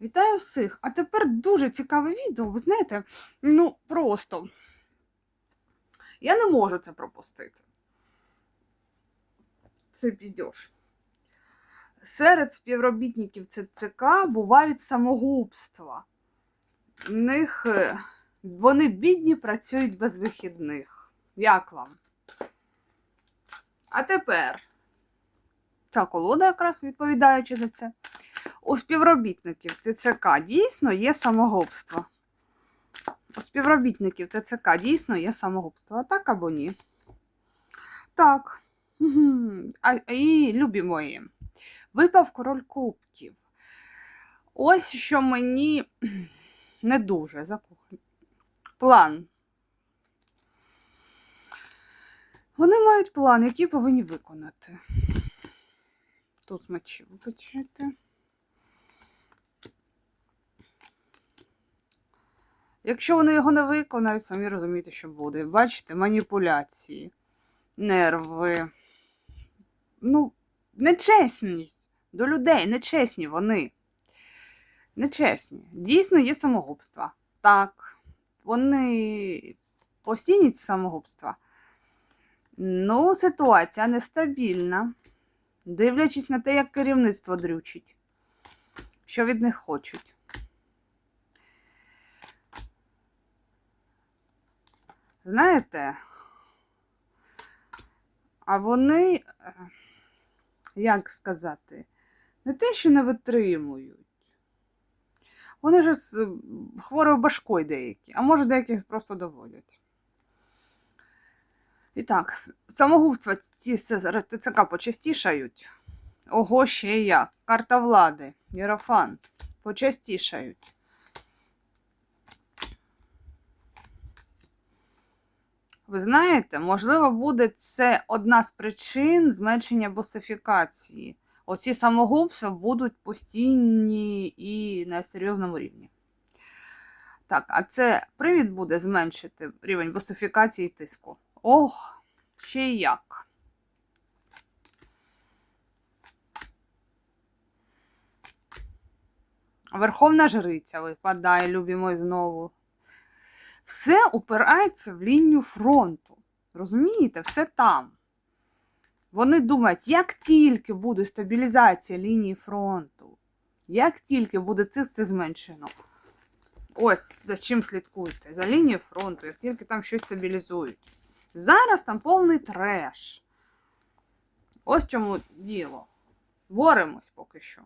Вітаю всіх! А тепер дуже цікаве відео. Ви знаєте, ну просто я не можу це пропустити. Це піздьош. Серед співробітників ЦЦК бувають самогубства. В них е, вони бідні працюють без вихідних. Як вам? А тепер ця колода якраз відповідаючи за це. У співробітників ТЦК дійсно є самогубство. У співробітників ТЦК дійсно є самогубство. Так або ні? Так. А, і любі мої. Випав король кубків. Ось що мені не дуже закоханий. План. Вони мають план, який повинні виконати. Тут мечі вибачайте. Якщо вони його не виконають, самі розумієте, що буде. Бачите, маніпуляції, нерви. Ну, нечесність до людей, нечесні вони. Нечесні. Дійсно є самогубства. Так. Вони постійні ці самогубства. Ну, ситуація нестабільна. Дивлячись на те, як керівництво дрючить, що від них хочуть. Знаєте, а вони, е, як сказати, не те, що не витримують. Вони вже з хворою башкою деякі, а може деяких просто доводять. І так, самогубства ці ТЦК почастішають. Ого, ще й як. Карта влади, Єрофант. Почастішають. Ви знаєте, можливо, буде це одна з причин зменшення босифікації. Оці самогубства будуть постійні і на серйозному рівні. Так, а це привід буде зменшити рівень босифікації тиску. Ох, ще як. Верховна жриця випадає, любі мої, знову. Все упирається в лінію фронту. Розумієте, все там. Вони думають, як тільки буде стабілізація лінії фронту, як тільки буде це зменшено. Ось за чим слідкуйте. За лінією фронту, як тільки там щось стабілізують. Зараз там повний треш. Ось чому діло. Боремось поки що.